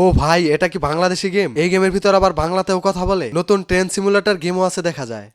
ও ভাই, এটা কি বাংলাদেশি গেম? এই গেমের ভিতর আবার বাংলাতেও কথা বলে? নতুন ট্রেন সিমুলেটর গেমও আছে দেখা যায়।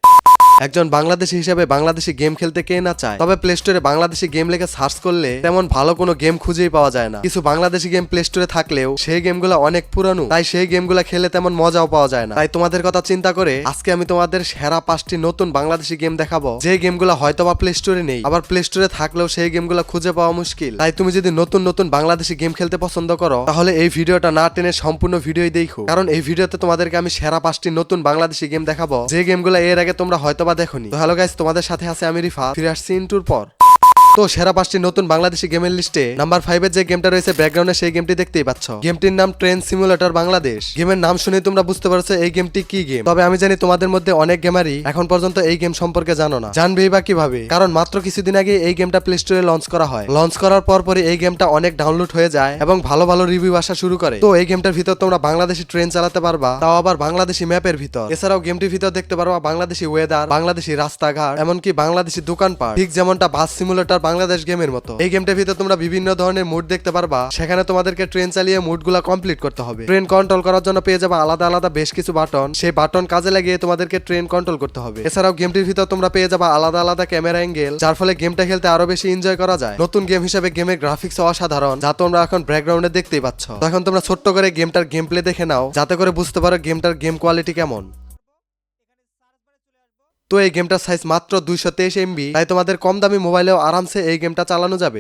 একজন বাংলাদেশি হিসেবে বাংলাদেশি গেম খেলতে কে না চায়? তবে প্লে স্টোরে বাংলাদেশি গেম লেগে সার্চ করলে তেমন ভালো কোনো গেম খুঁজেই পাওয়া যায় না। কিছু বাংলাদেশি গেম প্লে স্টোরে থাকলেও সেই গেমগুলো অনেক পুরানো, তাই সেই গেমগুলো খেলে তেমন মজাও পাওয়া যায় না। তাই তোমাদের কথা চিন্তা করে আজকে আমি তোমাদের সেরা পাঁচটি নতুন বাংলাদেশি গেম দেখাবো। যে গেমগুলো হয়তো বা প্লে স্টোরে নেই, আবার প্লে স্টোরে থাকলেও সেই গেমগুলো খুঁজে পাওয়া মুশকিল। তাই তুমি যদি নতুন নতুন বাংলাদেশি গেম খেলতে পছন্দ করো, তাহলে এই ভিডিওটা না টেনে সম্পূর্ণ ভিডিওই দেখো। কারণ এই ভিডিওতে তোমাদেরকে আমি সেরা পাঁচটি নতুন বাংলাদেশি গেম দেখাবো। যে গেমগুলো এর আগে তোমরা হয়তো বা দেখোনি। তো হ্যালো গাইস তোমাদের সাথে আছে আমি রিফা। ফিরে আসছি ইন্টুর পর। তো সেরা পাঁচটি নতুন বাংলাদেশি গেমের লিস্টে নাম্বার ফাইভের যে গেমটা রয়েছে ব্যাকগ্রাউন্ডে সেই গেমটি দেখতেই পাচ্ছ। গেমটির নাম ট্রেন সিমুলেটর বাংলাদেশ গেমের নাম শুনে তোমরা বুঝতে পারছ এই গেমটি কি গেম। তবে আমি জানি তোমাদের মধ্যে অনেক গেমারই এখন পর্যন্ত এই গেম সম্পর্কে জানো না। জানবেই বা কীভাবে। কারণ মাত্র কিছুদিন আগে এই গেমটা প্লে স্টোরে লঞ্চ করা হয়। লঞ্চ করার পর পরই এই গেমটা অনেক ডাউনলোড হয়ে যায় এবং ভালো ভালো রিভিউ আসা শুরু করে। তো এই গেমটার ভিতর তোমরা বাংলাদেশি ট্রেন চালাতে পারবা, তাও আবার বাংলাদেশি ম্যাপের ভিতর। এছাড়াও গেমটির ভিতর দেখতে পারবা বাংলাদেশি ওয়েদার বাংলাদেশি রাস্তাঘাট, এমনকি বাংলাদেশি দোকানপাট। ঠিক যেমনটা বাস সিমুলেটর বাংলাদেশ গেমের মতো। এই গেমটার ভিতর তোমরা বিভিন্ন ধরনের মুড দেখতে পারবা। সেখানে তোমাদেরকে ট্রেন চালিয়ে মুডগুলা কমপ্লিট করতে হবে। ট্রেন কন্ট্রোল করার জন্য পেয়ে যাবে আলাদা আলাদা বেশ কিছু বাটন সেই বাটন কাজে লাগিয়ে তোমাদেরকে ট্রেন কন্ট্রোল করতে হবে। এছাড়াও গেমটির ভিতর তোমরা পেয়ে যাবে আলাদা আলাদা ক্যামেরা অ্যাঙ্গেল যার ফলে গেমটা খেলতে আরও বেশি এনজয় করা যায়। নতুন গেম হিসেবে গেমের গ্রাফিক্স অসাধারণ, যা তোমরা এখন ব্যাকগ্রাউন্ডে দেখতেই পাচ্ছ। এখন তোমরা ছোট্ট করে গেমটার গেম প্লে দেখে নাও, যাতে করে বুঝতে পারো গেমটার গেম কোয়ালিটি কেমন। তো এই গেমটার সাইজ মাত্র দুইশো তেইশ এমবি তাই তোমাদের কম দামি মোবাইলেও আরামসে এই গেমটা চালানো যাবে।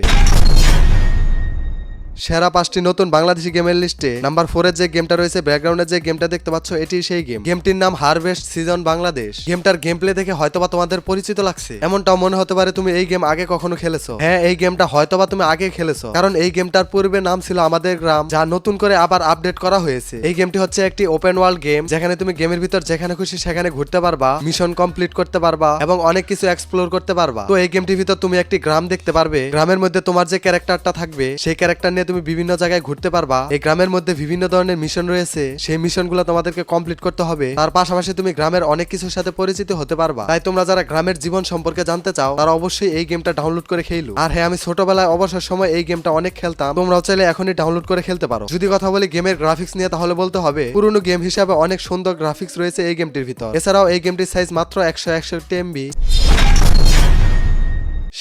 সেরা পাঁচটি নতুন বাংলাদেশি গেমের লিস্টে নাম্বার ফোরের যে গেমটা রয়েছে ব্যাকগ্রাউন্ডে যে গেমটা দেখতে পাচ্ছ এটি সেই গেম। গেমটির নাম হারভেস্ট সিজন বাংলাদেশ গেমটার গেম প্লে দেখে হয়তোবা তোমাদের পরিচিত লাগছে। এমনটাও মনে হতে পারে তুমি এই গেম আগে কখনো খেলেছো। হ্যাঁ এই গেমটা হয়তোবা তুমি আগে খেলেছো। কারণ এই গেমটার পূর্বে নাম ছিল আমাদের গ্রাম, যা নতুন করে আবার আপডেট করা হয়েছে। এই গেমটি হচ্ছে একটি ওপেন ওয়ার্ল্ড গেম যেখানে তুমি গেমের ভিতর যেখানে খুশি সেখানে ঘুরতে পারবা মিশন কমপ্লিট করতে পারবা, এবং অনেক কিছু এক্সপ্লোর করতে পারবা। তো এই গেমটির ভিতর তুমি একটি গ্রাম দেখতে পারবে। গ্রামের মধ্যে তোমার যে ক্যারেক্টারটা থাকবে, সেই ক্যারেক্টার নিয়ে তুমি বিভিন্ন জায়গায় ঘুরতে পারবা। এই গ্রামের মধ্যে বিভিন্ন ধরনের মিশন রয়েছে। সেই মিশনগুলো তোমাদেরকে কমপ্লিট করতে হবে। তার পাশাপাশি তুমি গ্রামের অনেক কিছুর সাথে পরিচিত হতে পারবা। তাই তোমরা যারা গ্রামের জীবন সম্পর্কে জানতে চাও, তারা অবশ্যই এই গেমটা ডাউনলোড করে খেলো আর হ্যাঁ আমি ছোটবেলায় অবসর সময় এই গেমটা অনেক খেলতাম। তোমরাও চাইলে এখনই ডাউনলোড করে খেলতে পারো। যদি কথা বলি গেমের গ্রাফিক্স নিয়ে, তাহলে বলতে হবে, পুরনো গেম হিসাবে অনেক সুন্দর গ্রাফিক্স রয়েছে এই গেমটির ভিতর। এছাড়াও এই গেমটির সাইজ মাত্র একশো একষট্টি এমবি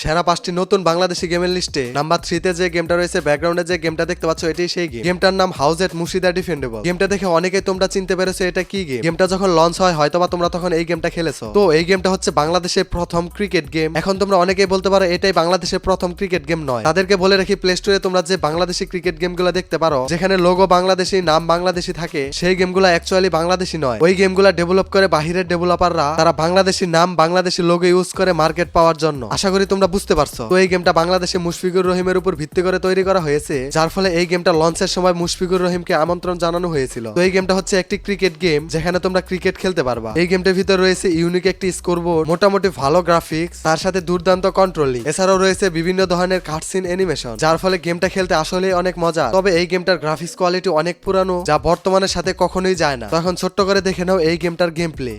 সেরা পাঁচটি নতুন বাংলাদেশি গেমের লিস্টে নাম্বার থ্রিতে যে গেমটা রয়েছে ব্যাকগ্রাউন্ডে যে গেমটা দেখতে পাচ্ছ এটাই সেই গেম। গেমটার নাম হাউস এট মুর্শিদা ডিফেন্ডেবল গেমটা দেখে অনেকেই তোমরা চিনতে পেরেছ এটা কি গেম। গেমটা যখন লঞ্চ হয়, হয়তোবা তোমরা তখন এই গেমটা খেলেছো। তো এই গেমটা হচ্ছে বাংলাদেশের প্রথম ক্রিকেট গেম এখন তোমরা অনেকেই বলতে পারো এটাই বাংলাদেশের প্রথম ক্রিকেট গেম নয়। তাদেরকে বলে রাখি প্লে স্টোরে তোমরা যে বাংলাদেশি ক্রিকেট গেমগুলো দেখতে পারো, যেখানে লোগো বাংলাদেশি, নাম বাংলাদেশি থাকে, সেই গেমগুলো অ্যাকচুয়ালি বাংলাদেশি নয়। ওই গেমগুলো ডেভেলপ করে বাহিরের ডেভেলপাররা তারা বাংলাদেশি নাম বাংলাদেশি লোগো ইউজ করে মার্কেট পাওয়ার জন্য। আশা করি তোমরা বুঝতে পারছ? তো এই গেমটা বাংলাদেশে মুশফিকুর রহিমের উপর ভিত্তি করে তৈরি করা হয়েছে, যার ফলে এই গেমটা লঞ্চের সময় মুশফিকুর রহিমকে আমন্ত্রণ জানানো হয়েছিল। তো এই গেমটা হচ্ছে একটি ক্রিকেট গেম, যেখানে তোমরা ক্রিকেট খেলতে পারবা। এই গেমটার ভিতর রয়েছে ইউনিক একটি স্কোরবোর্ড, মোটামুটি ভালো গ্রাফিক্স, তার সাথে দুর্দান্ত কন্ট্রোলিং এছাড়াও রয়েছে বিভিন্ন ধরনের কাটসিন অ্যানিমেশন যার ফলে গেমটা খেলতে আসলে অনেক মজা। তবে এই গেমটার গ্রাফিক্স কোয়ালিটি অনেক পুরানো, যা বর্তমানের সাথে কখনোই যায় না। তখন ছোট্ট করে দেখে নাও এই গেমটার গেম প্লে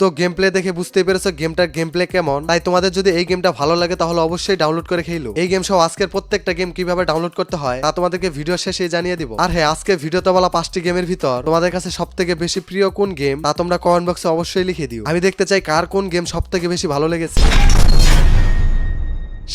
তো গেম প্লে দেখে বুঝতেই পেরেছ গেমটার গেম প্লে কেমন? তাই তোমাদের যদি এই গেমটা ভালো লাগে, তাহলে অবশ্যই ডাউনলোড করে খেলো এই গেম সহ আজকের প্রত্যেকটা গেম কীভাবে ডাউনলোড করতে হয়, তা তোমাদেরকে ভিডিও শেষে জানিয়ে দিব। আর হ্যাঁ আজকে ভিডিওতে বলা পাঁচটি গেমের ভিতর, তোমাদের কাছে সব থেকে বেশি প্রিয় কোন গেম তা তোমরা কমেন্ট বক্সে অবশ্যই লিখে দিও। আমি দেখতে চাই কার কোন গেম সব থেকে বেশি ভালো লেগেছে।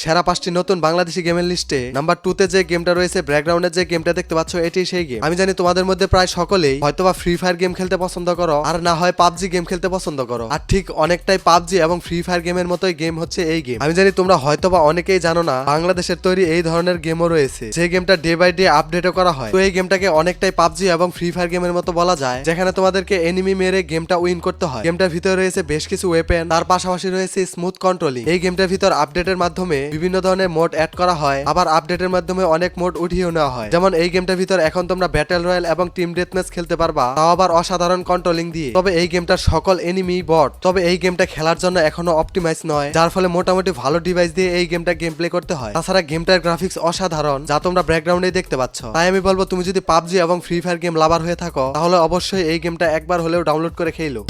সেরা পাঁচটি নতুন বাংলাদেশি গেমের লিস্টে নাম্বার টু তে যে গেমটা রয়েছে ব্যাকগ্রাউন্ডে যে গেমটা দেখতে পাচ্ছ, এটি সেই গেম। আমি জানি তোমাদের মধ্যে প্রায় সকলেই হয়তোবা ফ্রি ফায়ার গেম খেলতে পছন্দ করো, আর না হয় পাবজি গেম খেলতে পছন্দ করো। আর ঠিক অনেকটাই পাবজি এবং ফ্রি ফায়ার গেমের মতোই গেম হচ্ছে এই গেম আমি জানি তোমরা হয়তোবা অনেকেই জানো না, বাংলাদেশের তৈরি এই ধরনের গেমও রয়েছে, যে গেমটা ডে বাই ডে আপডেটও করা হয়। তো এই গেমটাকে অনেকটাই পাবজি এবং ফ্রি ফায়ার গেমের মতো বলা যায়, যেখানে তোমাদেরকে এনিমি মেরে গেমটা উইন করতে হয়। গেমটার ভিতরে রয়েছে বেশ কিছু ওয়েপেন তার পাশাপাশি রয়েছে স্মুথ কন্ট্রোলিং এই গেমটার ভিতর আপডেটের মাধ্যমে বিভিন্ন ধরনের মোড অ্যাড করা হয়, আবার আপডেটের মাধ্যমে অনেক মোড উঠিয়ে নেওয়া হয়। যেমন এই গেমটার ভিতর এখন তোমরা ব্যাটেল রয়্যাল এবং টিম ডেথ ম্যাচ খেলতে পারবা, তাও আবার অসাধারণ কন্ট্রোলিং দিয়ে। তবে এই গেমটার সকল এনিমি বট তবে এই গেমটা খেলার জন্য এখনও অপটিমাইজ নয়, যার ফলে মোটামুটি ভালো ডিভাইস দিয়ে এই গেমটা গেম প্লে করতে হয়। তাছাড়া গেমটার গ্রাফিক্স অসাধারণ, যা তোমরা ব্যাকগ্রাউন্ডে দেখতে পাচ্ছ। তাই আমি বলব, তুমি যদি পাবজি এবং ফ্রি ফায়ার গেম লাভার হয়ে থাকো, তাহলে অবশ্যই এই গেমটা একবার হলেও ডাউনলোড করে খেলো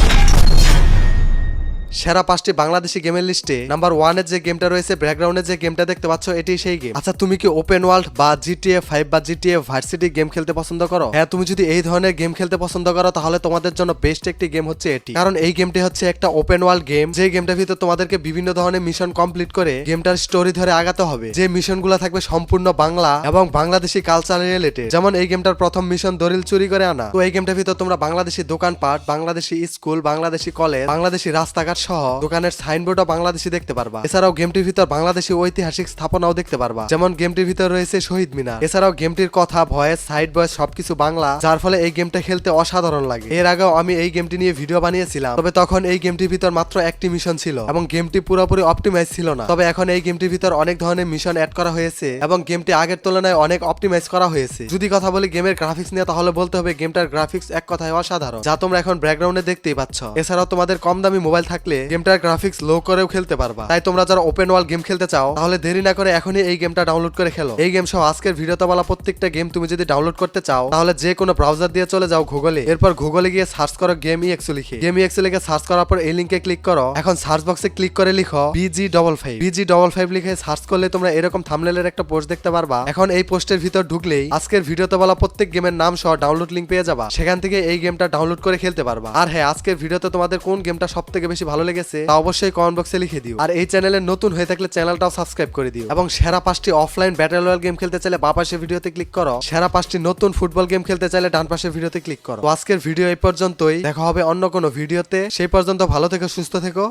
সেরা পাঁচটি বাংলাদেশি গেমের লিস্টে নাম্বার ওয়ানের যে গেমটা রয়েছে ব্যাকগ্রাউন্ডে যে গেমটা দেখতে পাচ্ছ, এটি সেই গেম। আচ্ছা তুমি কি ওপেন ওয়ার্ল্ড বা জিটিএ ফাইভ বা জিটিএ ভার্সিটি গেম খেলতে পছন্দ করো? হ্যাঁ তুমি যদি এই ধরনের গেম খেলতে পছন্দ করো, তাহলে তোমাদের জন্য বেস্ট একটি গেম হচ্ছে এটি। কারণ এই গেমটি হচ্ছে একটা ওপেন ওয়ার্ল্ড গেম যে গেমটার ভিতর তোমাদেরকে বিভিন্ন ধরনের মিশন কমপ্লিট করে গেমটার স্টোরি ধরে আগাতে হবে। যে মিশনগুলো থাকবে সম্পূর্ণ বাংলা এবং বাংলাদেশি কালচার রিলেটেড যেমন এই গেমটার প্রথম মিশন দরিল চুরি করে আনা। তো এই গেমটার ভিতর তোমরা বাংলাদেশি দোকানপাট, বাংলাদেশি স্কুল বাংলাদেশি কলেজ বাংলাদেশি রাস্তাঘাট সহ দোকানের সাইনবোর্ডও বাংলাদেশি দেখতে পারবা। এছাড়াও গেমটির ভিতর বাংলাদেশি ঐতিহাসিক স্থাপনাও দেখতে পারবা। যেমন গেমটির ভিতর রয়েছে শহীদ মিনার। এছাড়াও গেমটির কথা, ভয়েস, সাইড ভয়েস সবকিছু বাংলা, যার ফলে এই গেমটা খেলতে অসাধারণ লাগে। এর আগেও আমি এই গেমটি নিয়ে ভিডিও বানিয়েছিলাম। তবে তখন এই গেমটির ভিতর মাত্র একটি মিশন ছিল এবং গেমটি পুরোপুরি অপটিমাইজ ছিল না। তবে এখন এই গেমটির ভিতর অনেক ধরনের মিশন অ্যাড করা হয়েছে এবং গেমটি আগের তুলনায় অনেক অপটিমাইজ করা হয়েছে। যদি কথা বলি গেমের গ্রাফিক্স নিয়ে, তাহলে বলতে হবে গেমটার গ্রাফিক্স এক কথায় অসাধারণ, যা তোমরা এখন ব্যাকগ্রাউন্ডে দেখতেই পাচ্ছ। এছাড়াও তোমাদের কম দামি মোবাইল থাকলে গেমটার গ্রাফিক্স লো করেও খেলতে পারবা। তাই তোমরা যারা ওপেন ওয়ার্ল্ড গেম খেলতে চাও, তাহলে দেরি না করে এখনই এই গেমটা ডাউনলোড করে খেলো। এই গেম সহ আজকের ভিডিওতে বলা প্রত্যেকটা গেম তুমি যদি ডাউনলোড করতে চাও, তাহলে যে কোনো ব্রাউজার দিয়ে চলে যাও গুগলে এরপর গুগলে গিয়ে সার্চ করো গেম ইএক্স লিখে। গেম ইএক্স লিখে সার্চ করার পর এই লিঙ্কে ক্লিক করো। এখন সার্চ বক্সে ক্লিক করে লিখো BG double five BG double five লিখে সার্চ করলে তোমরা এরকম থামলেলের একটা পোস্ট দেখতে পারবা। এখন এই পোস্টের ভিতর ঢুকলেই আজকের ভিডিওতে বলা প্রত্যেক গেমের নাম সহ ডাউনলোড লিঙ্ক পেয়ে যাবা। সেখান থেকে এই গেমটা ডাউনলোড করে খেলতে পারবা। আর হ্যাঁ আজকের ভিডিওতে তোমাদের কোন গেমটা সব থেকে বেশি ভালো লেগেছে, তা অবশ্যই কমেন্ট বক্সে লিখে দিও। আর এই চ্যানেলে নতুন হয়ে থাকলে চ্যানেলটাও সাবস্ক্রাইব করে দিও। এবং সেরা পাঁচটি অফলাইন ব্যাটেল রয়্যাল গেম খেলতে চাইলে বা পাশে ভিডিওতে ক্লিক করো। সেরা পাঁচটি নতুন ফুটবল গেম খেলতে চাইলে ডান পাশে ভিডিওতে ক্লিক করো। তো আজকের ভিডিও এই পর্যন্তই। দেখা হবে অন্য কোনো ভিডিওতে সেই পর্যন্ত ভালো থেকো, সুস্থ থেকো।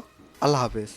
আল্লাহ হাফেজ।